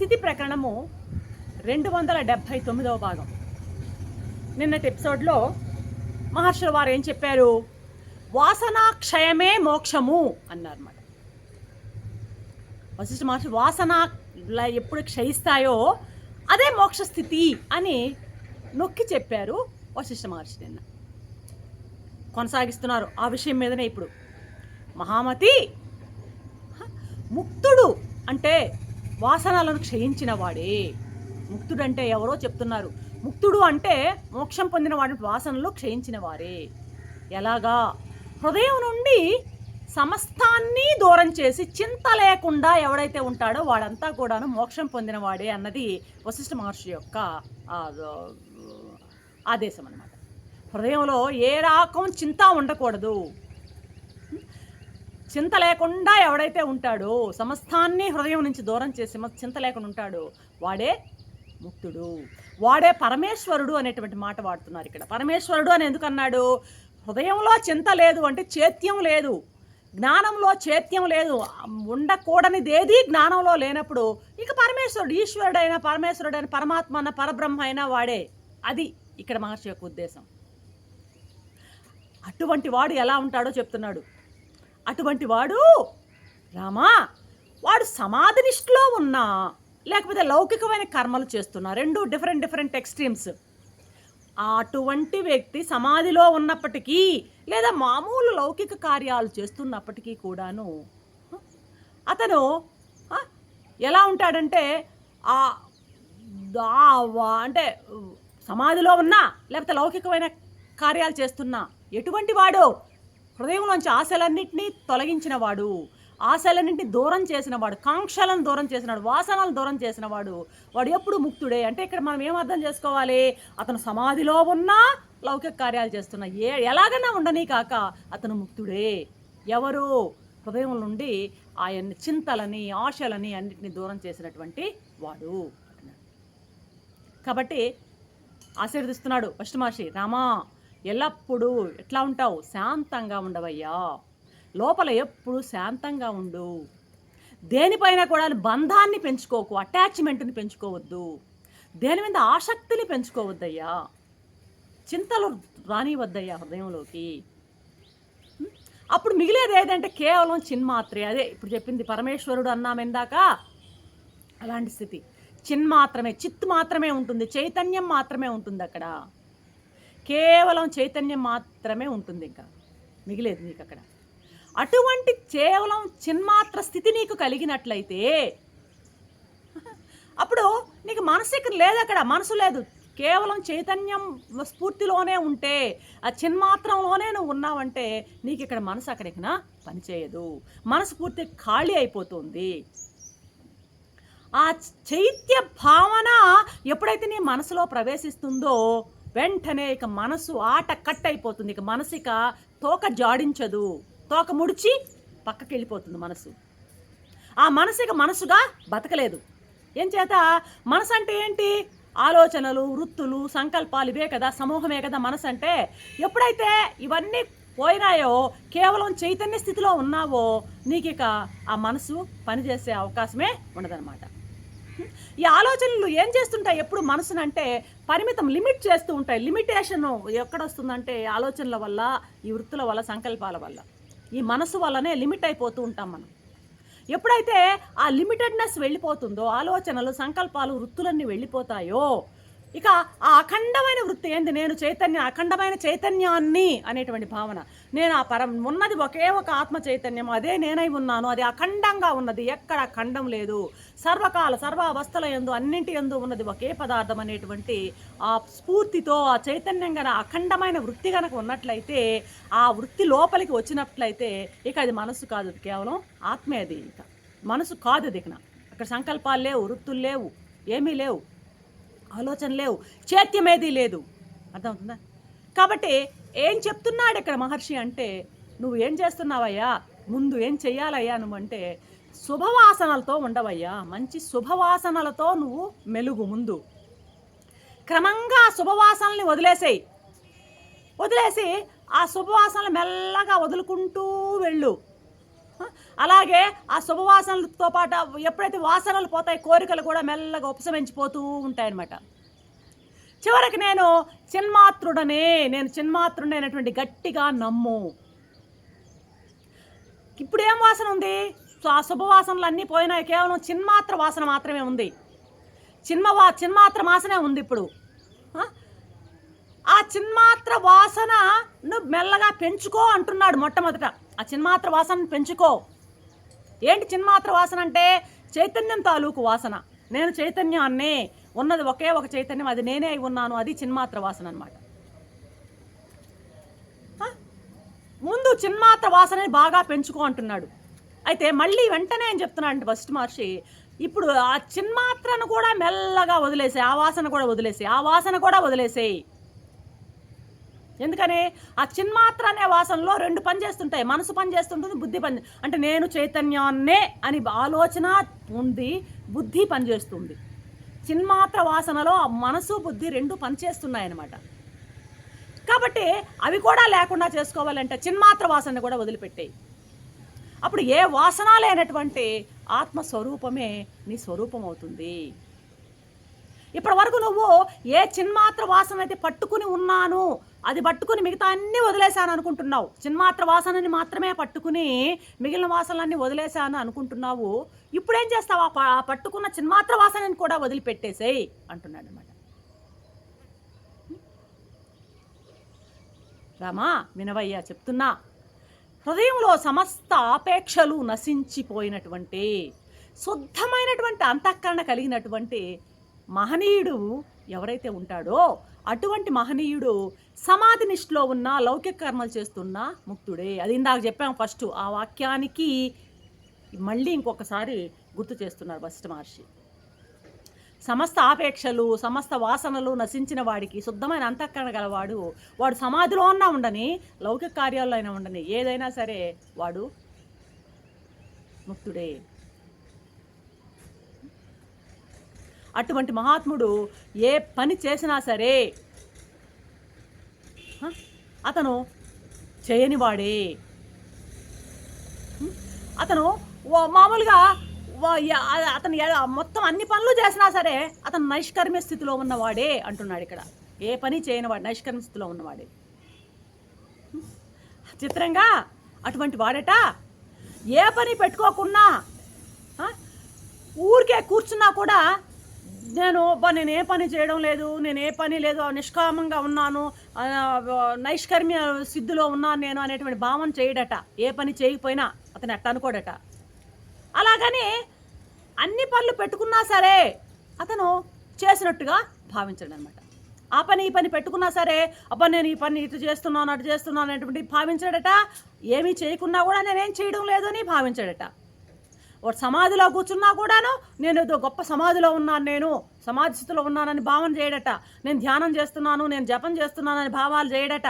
స్థితి ప్రకరణము రెండు వందల డెబ్భై తొమ్మిదవ భాగం. నిన్నటి ఎపిసోడ్లో మహర్షుల వారు ఏం చెప్పారు? వాసనాక్షయమే మోక్షము అన్నారన్నమాట. వశిష్ఠ మహర్షి వాసన ఎప్పుడు క్షయిస్తాయో అదే మోక్ష స్థితి అని నొక్కి చెప్పారు వశిష్ఠ మహర్షి నిన్న. కొనసాగిస్తున్నారు ఆ విషయం మీదనే ఇప్పుడు. మహామతి ముక్తుడు అంటే వాసనలను క్షయించిన వాడే. ముక్తుడంటే ఎవరో చెప్తున్నారు. ముక్తుడు అంటే మోక్షం పొందిన వాడి వాసనలు క్షయించిన వారే. ఎలాగా? హృదయం నుండి సమస్తాన్ని దూరం చేసి చింత లేకుండా ఎవడైతే ఉంటాడో వాడంతా కూడాను మోక్షం పొందిన వాడే అన్నది వశిష్ఠ మహర్షి యొక్క ఆదేశం అన్నమాట హృదయంలో ఏ రకం చింత ఉండకూడదు. చింత లేకుండా ఎవడైతే ఉంటాడో సమస్తాన్ని హృదయం నుంచి దూరం చేసి చింత లేకుండా ఉంటాడో వాడే ముక్తుడు. వాడే పరమేశ్వరుడు అనేటువంటి మాట వాడుతున్నారు ఇక్కడ. పరమేశ్వరుడు అని ఎందుకు అన్నాడు హృదయంలో చింత లేదు అంటే చేత్యం లేదు. జ్ఞానంలో చేత్యం లేదు. ఉండకూడనిదేది జ్ఞానంలో లేనప్పుడు ఇక పరమేశ్వరుడు ఈశ్వరుడైన పరమేశ్వరుడైన పరమాత్మ అన్న పరబ్రహ్మ అయినా వాడే. అది ఇక్కడ మహర్షి యొక్క ఉద్దేశం. అటువంటి వాడు ఎలా ఉంటాడో చెప్తున్నాడు. అటువంటి వాడు? రామా వాడు సమాధినిష్ఠలో ఉన్నా లేకపోతే లౌకికమైన కర్మలు చేస్తున్నా రెండు డిఫరెంట్ డిఫరెంట్ ఎక్స్ట్రీమ్స్ అటువంటి వ్యక్తి సమాధిలో ఉన్నప్పటికీ లేదా మామూలు లౌకిక కార్యాలు చేస్తున్నప్పటికీ కూడాను అతను ఎలా ఉంటాడంటే అంటే సమాధిలో ఉన్నా లేకపోతే లౌకికమైన కార్యాలు చేస్తున్నా ఎటువంటి వాడు? హృదయంలోంచి ఆశలన్నింటినీ తొలగించినవాడు ఆశలన్నింటినీ దూరం చేసినవాడు కాంక్షలను దూరం చేసినాడు వాసనలను దూరం చేసినవాడు వాడు ఎప్పుడు ముక్తుడే? అంటే ఇక్కడ మనం ఏం అర్థం చేసుకోవాలి? అతను సమాధిలో ఉన్నా లౌకిక కార్యాలు చేస్తున్నా. ఏ ఎలాగైనా ఉండని కాక అతను ముక్తుడే. ఎవరు? హృదయం నుండి ఆయన చింతలని ఆశలని అన్నిటిని దూరం చేసినటువంటి వాడు కాబట్టి ఆశీర్వదిస్తున్నాడు. అష్టమాషి రామా ఎల్లప్పుడూ ఎట్లా ఉంటావు? శాంతంగా ఉండవయ్యా. లోపల ఎప్పుడు శాంతంగా ఉండు. దేనిపైన కూడా బంధాన్ని పెంచుకోకు అటాచ్మెంట్ని పెంచుకోవద్దు. దేని మీద ఆసక్తిని పెంచుకోవద్దయ్యా. చింతలు రానివద్దయ్యా హృదయంలోకి. అప్పుడు మిగిలేది ఏదంటే కేవలం చిన్మాత్రే. అదే ఇప్పుడు చెప్పింది పరమేశ్వరుడు అన్నామెందాక అలాంటి స్థితి. చిన్ మాత్రమే చిత్ మాత్రమే ఉంటుంది చైతన్యం మాత్రమే ఉంటుంది అక్కడ కేవలం చైతన్యం మాత్రమే ఉంటుంది ఇంకా. మిగిలేదు నీకు అక్కడ అటువంటి కేవలం చిన్మాత్ర స్థితి నీకు కలిగినట్లయితే అప్పుడు నీకు మనసు ఇక్కడ లేదు అక్కడ మనసు లేదు. కేవలం చైతన్యం స్ఫూర్తిలోనే ఉంటే ఆ చిన్మాత్రంలోనే నువ్వు ఉన్నావంటే నీకు ఇక్కడ మనసు అక్కడికినా పనిచేయదు. మనసు పూర్తి ఖాళీ అయిపోతుంది. ఆ చైత్య భావన ఎప్పుడైతే నీ మనసులో ప్రవేశిస్తుందో వెంటనే ఇక మనసు ఆట కట్ అయిపోతుంది. ఇక మనసు ఇక తోక జాడించదు. తోక ముడిచి పక్కకి వెళ్ళిపోతుంది మనసు. ఆ మనసు ఇక మనసుగా బతకలేదు. ఏం చేత? మనసు అంటే ఏంటి? ఆలోచనలు వృత్తులు సంకల్పాలు ఇవే కదా సమూహమే కదా మనసు అంటే ఎప్పుడైతే ఇవన్నీ పోయినాయో కేవలం చైతన్య స్థితిలో ఉన్నావో నీకు ఇక ఆ మనసు పనిచేసే అవకాశమే ఉండదన్నమాట. ఈ ఆలోచనలు ఏం చేస్తుంటాయి? ఎప్పుడు మనసునంటే పరిమితం లిమిట్ చేస్తూ ఉంటాయి. లిమిటేషన్ ఎక్కడొస్తుందంటే ఆలోచనల వల్ల ఈ వృత్తుల వల్ల సంకల్పాల వల్ల. ఈ మనసు వల్లనే లిమిట్ అయిపోతూ ఉంటాం మనం. ఎప్పుడైతే ఆ లిమిటెడ్నెస్ వెళ్ళిపోతుందో ఆలోచనలు సంకల్పాలు వృత్తులన్నీ వెళ్ళిపోతాయో ఇక ఆ అఖండమైన వృత్తి ఏంది? నేను చైతన్య అఖండమైన చైతన్యాన్ని అనేటువంటి భావన. నేను ఆ పరం ఉన్నది ఒకే ఒక ఆత్మ చైతన్యం. అదే నేనై ఉన్నాను. అది అఖండంగా ఉన్నది. ఎక్కడ ఖండం లేదు. సర్వకాల సర్వావస్థల ఎందు అన్నింటి ఎందు ఉన్నది ఒకే పదార్థం అనేటువంటి ఆ స్ఫూర్తితో ఆ చైతన్యం గన అఖండమైన వృత్తి గనక ఉన్నట్లయితే ఆ వృత్తి లోపలికి వచ్చినట్లయితే ఇక అది మనసు కాదు. కేవలం ఆత్మే అది ఇక. మనసు కాదు అది ఇక. అక్కడ సంకల్పాలు లేవు వృత్తులు లేవు ఏమీ లేవు. ఆలోచన లేవు చేత్యమేది లేదు. అర్థమవుతుందా? కాబట్టి ఏం చెప్తున్నాడు ఇక్కడ మహర్షి అంటే నువ్వు ఏం చేస్తున్నావయ్యా? ముందు ఏం చెయ్యాలయ్యా నువ్వు? అంటే శుభవాసనలతో ఉండవయ్యా. మంచి శుభవాసనలతో నువ్వు మెలుగు ముందు. క్రమంగా శుభవాసనల్ని వదిలేసేయి. వదిలేసి ఆ శుభవాసనలు మెల్లగా వదులుకుంటూ వెళ్ళు. అలాగే ఆ శుభవాసనలతో పాటు ఎప్పుడైతే వాసనలు పోతాయి కోరికలు కూడా మెల్లగా ఉపశమించిపోతూ ఉంటాయన్నమాట. చివరికి నేను చిన్మాత్రుడనే నేను చిన్మాత్రుడైనటువంటి గట్టిగా నమ్ము. ఇప్పుడు ఏం వాసన ఉంది? ఆ శుభవాసనలు అన్నీ పోయినాయి. కేవలం చిన్మాత్ర వాసన మాత్రమే ఉంది. చిన్మవా చిన్మాత్ర వాసనే ఉంది ఇప్పుడు. ఆ? ఆ చిన్మాత్ర వాసనను మెల్లగా పెంచుకో అంటున్నాడు మొట్టమొదట. ఆ చిన్మాత్ర వాసనను పెంచుకో. ఏంటి చిన్మాత్ర వాసన అంటే చైతన్యం తాలూకు వాసన. నేను చైతన్యాన్నే ఉన్నది ఒకే ఒక చైతన్యం అది నేనే అయి ఉన్నాను అది చిన్మాత్ర వాసన అనమాట ముందు చిన్మాత్ర వాసనని బాగా పెంచుకో అంటున్నాడు. అయితే మళ్ళీ వెంటనే ఏం చెప్తున్నాడు అంటే ఫస్ట్ మహర్షి ఇప్పుడు ఆ చిన్మాత్రను కూడా మెల్లగా వదిలేసే ఆ వాసన కూడా వదిలేసే ఆ వాసన కూడా వదిలేసేయి. ఎందుకని? ఆ చిన్మాత్ర అనే వాసనలో రెండు పని చేస్తుంటాయి. మనసు పని చేస్తుంటుంది బుద్ధి పని అంటే నేను చైతన్యాన్నే అని ఆలోచన ఉంది బుద్ధి పనిచేస్తుంది చిన్మాత్ర వాసనలో ఆ మనసు బుద్ధి రెండు పనిచేస్తున్నాయి అన్నమాట కాబట్టి అవి కూడా లేకుండా చేసుకోవాలంటే చిన్మాత్ర వాసన కూడా వదిలిపెట్టేయి. అప్పుడు ఏ వాసన లేనటువంటి ఆత్మస్వరూపమే నీ స్వరూపం అవుతుంది ఇప్పటి వరకు నువ్వు ఏ చిన్మాత్ర వాసన అయితే పట్టుకుని ఉన్నాను అది పట్టుకుని మిగతా అన్నీ వదిలేశాను అనుకుంటున్నావు. చిన్మాత్ర వాసనని మాత్రమే పట్టుకుని మిగిలిన వాసనలన్నీ వదిలేశాను అనుకుంటున్నావు. ఇప్పుడేం చేస్తావు? ఆ ప- ఆ పట్టుకున్న చిన్మాత్ర వాసనని కూడా వదిలిపెట్టేసేయ్ అంటున్నాడు అనమాట రామా వినవయ్యా చెప్తున్నా. హృదయంలో సమస్త ఆపేక్షలు నశించిపోయినటువంటి శుద్ధమైనటువంటి అంతఃకరణ కలిగినటువంటి మహనీయుడు ఎవరైతే ఉంటాడో అటువంటి మహనీయుడు సమాధి నిష్ఠలో ఉన్న లౌకిక కర్మలు చేస్తున్న ముక్తుడే. అది ఇందాక చెప్పాం ఫస్ట్. ఆ వాక్యానికి మళ్ళీ ఇంకొకసారి గుర్తు చేస్తున్నారు వశిష్ఠ మహర్షి. సమస్త ఆపేక్షలు సమస్త వాసనలు నశించిన వాడికి శుద్ధమైన అంతఃకరణ గలవాడు వాడు సమాధిలో ఉన్నా ఉండని లౌకిక కార్యాల్లో అయినా ఉండని ఏదైనా సరే వాడు ముక్తుడే. అటువంటి మహాత్ముడు ఏ పని చేసినా సరే అతను చేయనివాడే. అతను మామూలుగా అతను మొత్తం అన్ని పనులు చేసినా సరే అతను నైష్కర్మ్య స్థితిలో ఉన్నవాడే అంటున్నాడు ఇక్కడ. ఏ పని చేయనివాడు నైష్కర్మ్య స్థితిలో ఉన్నవాడే. చిత్రంగా అటువంటి వాడట ఏ పని పెట్టుకోకున్నా ఊరికే కూర్చున్నా కూడా నేను బా నేను ఏ పని చేయడం లేదు నేను ఏ పని లేదు నిష్కామంగా ఉన్నాను నైష్కర్మ్య సిద్ధిలో ఉన్నాను నేను అనేటువంటి భావన చేయడట. ఏ పని చేయకపోయినా అతను అట్ట అనుకోడట. అలాగని అన్ని పనులు పెట్టుకున్నా సరే అతను చేసినట్టుగా భావించడం అనమాట ఆ పని ఈ పని పెట్టుకున్నా సరే అబ్బా నేను ఈ పని ఇటు చేస్తున్నాను అటు చేస్తున్నాను అనేటువంటి భావించాడట. ఏమీ చేయకున్నా కూడా నేనేం చేయడం లేదు అని భావించాడట. వాడు సమాధిలో కూర్చున్నా కూడాను నేను ఏదో గొప్ప సమాధిలో ఉన్నాను నేను. సమాధి స్థితిలో ఉన్నానని భావన చేయడట. నేను ధ్యానం చేస్తున్నాను నేను జపం చేస్తున్నానని భావాలు చేయడట.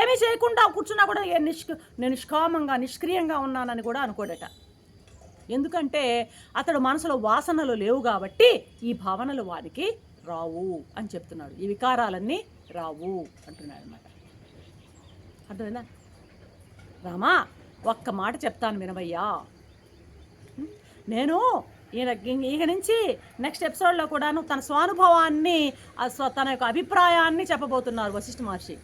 ఏమీ చేయకుండా కూర్చున్నా కూడా నిష్క నేను నిష్కామంగా నిష్క్రియంగా ఉన్నానని కూడా అనుకోడట. ఎందుకంటే అతడు మనసులో వాసనలు లేవు కాబట్టి ఈ భావనలు వారికి రావు అని చెప్తున్నాడు. ఈ వికారాలన్నీ రావు అంటున్నాడు అనమాట అర్థమైందా? రామా? ఒక్క మాట చెప్తాను వినవయ్యా. నేను ఈయన ఇక నుంచి నెక్స్ట్ ఎపిసోడ్లో కూడాను తన స్వానుభవాన్ని తన యొక్క అభిప్రాయాన్ని చెప్పబోతున్నారు వశిష్ఠ మహర్షి.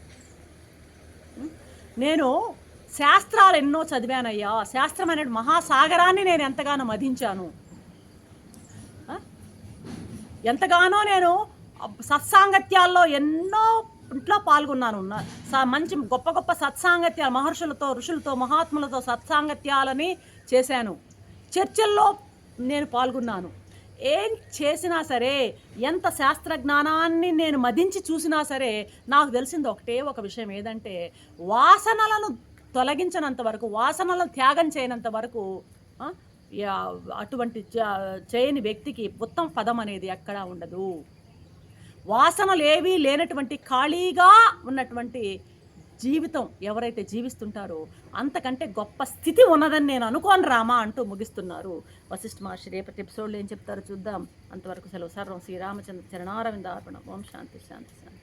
నేను శాస్త్రాలు ఎన్నో చదివానయ్యా. శాస్త్రం అనే మహాసాగరాన్ని నేను ఎంతగానో మదించాను ఎంతగానో నేను సత్సాంగత్యాల్లో ఎన్నో ఇంట్లో పాల్గొన్నాను. మంచి గొప్ప గొప్ప సత్సాంగత్యాలు మహర్షులతో ఋషులతో మహాత్ములతో సత్సాంగత్యాలని చేశాను. చర్చల్లో నేను పాల్గొన్నాను. ఏం చేసినా సరే ఎంత శాస్త్ర జ్ఞానాన్ని నేను మదించి చూసినా సరే నాకు తెలిసింది ఒకటే ఒక విషయం ఏదంటే వాసనలను తొలగించినంత వరకు వాసనలను త్యాగం చేయనంత వరకు అటువంటి చేయని వ్యక్తికి ఉత్తమ పదం అనేది ఎక్కడా ఉండదు. వాసనలు ఏవీ లేనటువంటి ఖాళీగా ఉన్నటువంటి జీవితం ఎవరైతే జీవిస్తుంటారో అంతకంటే గొప్ప స్థితి ఉన్నదని నేను అనుకోను రామా అంటూ ముగిస్తున్నారు. వశిష్ఠ మహర్షి రేపటి ఎపిసోడ్లో ఏం చెప్తారో చూద్దాం. అంతవరకు సెలవు సర్వం శ్రీరామచంద్ర చరణారవింద అర్పణ. ఓం శాంతి శాంతి శాంతి.